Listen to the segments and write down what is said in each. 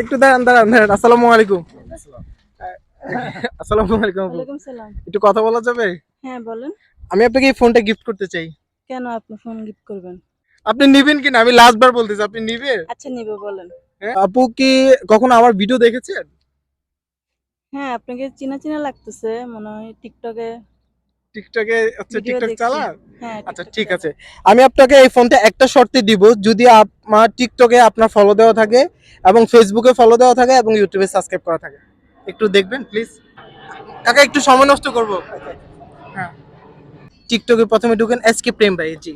একটু দাঁড়ান দাঁড়ান দাঁড়ান। আসসালামু আলাইকুম। আসসালামু আলাইকুম একটু কথা বলা যাবে? হ্যাঁ বলেন। আমি আপনাকে এই ফোনটা গিফট করতে চাই। কেন আপনি ফোন গিফট করবেন? আপনি নিবেন কিনা? আমি লাস্ট বার বলতেছি আপনি নিবেন? আচ্ছা নিবে বলেন। হ্যাঁ? আপু কি কখনো আমার ভিডিও দেখেছেন? হ্যাঁ আপনাকে চিনা চিনা লাগতেছে। মনে হয় টিকটকে টিকটকে আচ্ছা Video টিকটক। চালান হ্যাঁ আচ্ছা ঠিক আছে। আমি আপনাকে এই ফোনটা একটা শর্তে দিব যদি আমার টিকটকে আপনার ফলো দেওয়া থাকে এবং ফেসবুকে ফলো দেওয়া থাকে এবং ইউটিউবে সাবস্ক্রাইব করা থাকে। একটু দেখবেন প্লিজ কাকা একটু সময় নষ্ট করব। হ্যাঁ। টিকটকে প্রথমে ঢুকেন এসকে প্রেম ভাই জি।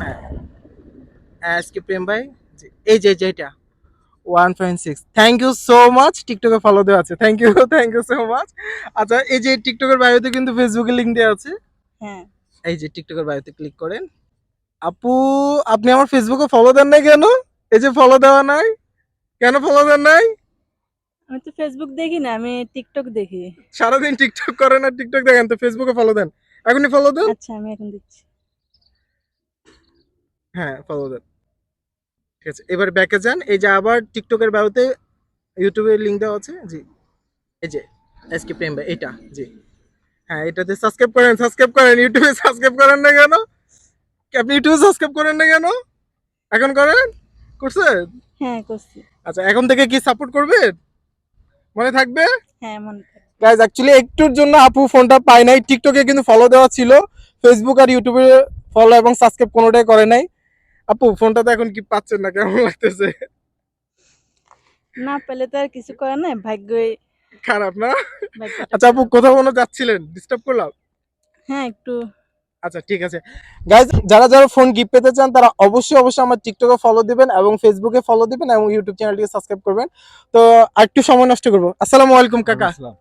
হ্যাঁ। এসকে প্রেম ভাই জি। এই যে যেটা one point six thank you so much টিকটকে ফলো দেওয়া আছে। Thank you thank you so much আচ্ছা এই যে টিকটকের বায়োতে কিন্তু ফেসবুকে লিঙ্ক দেওয়া আছে। হ্যাঁ। এই যে টিকটকের বায়োতে ক্লিক করেন। আপু আপনি আমার ফেসবুকে ফলো দেন নাই কেন? এই যে ফলো দেওয়া নাই। কেন ফলো দেন নাই? আমি তো ফেসবুক দেখি না আমি টিকটক দেখি। সারাদিন টিকটক করেন আর টিকটক দেখেন তো ফেসবুকে ফলো দেন। এখনই ফলো দেন। আচ্ছা আমি এখন দিচ্ছি হ্যাঁ ফলো দেন। ঠিক আছে এবার ব্যাকে যান। এই যে আবার টিকটকের বায়োতে ইউটিউবের লিঙ্ক দেওয়া আছে জি। এই যে এসকে প্রেম ভাই এটা জি। হ্যাঁ এটাতে সাবস্ক্রাইব করেন সাবস্ক্রাইব করেন ইউটিউবে সাবস্ক্রাইব করেন না কেন? কি আপনি ইউটিউবে সাবস্ক্রাইব করেন না কেন? এখন করেন? করছেন? হ্যাঁ করছি। আচ্ছা এখন থেকে কি সাপোর্ট করবেন মনে থাকবে? হ্যাঁ মনে। গাইজ অ্যাকচুয়ালি একটুর জন্য আপু ফোনটা পায় নাই। টিকটকে কিন্তু ফলো দেওয়া ছিল। ফেসবুক আর ইউটিউবে ফলো এবং সাবস্ক্রাইব কোনোটাই করে নাই। আপু ফোনটা তো এখন কি পাচ্ছেন না? কেমন লাগতেছে? না পেলে তো আর কিছু করার নাই ভাগ্যই খারাপ না? আচ্ছা আপু কোথাও কোনো যাচ্ছিলেন ডিস্টার্ব করলাম? হ্যাঁ একটু। আচ্ছা ঠিক আছে। গাইজ যারা যারা ফোন গিফট পেতে চান তারা অবশ্যই অবশ্যই আমার টিকটকে ফলো দিবেন এবং ফেসবুকে ফলো দিবেন এবং ইউটিউব চ্যানেলটিকে সাবস্ক্রাইব করবেন। তো আর একটু সময় নষ্ট করব। আসসালামু আলাইকুম কাকা। আসসালাম।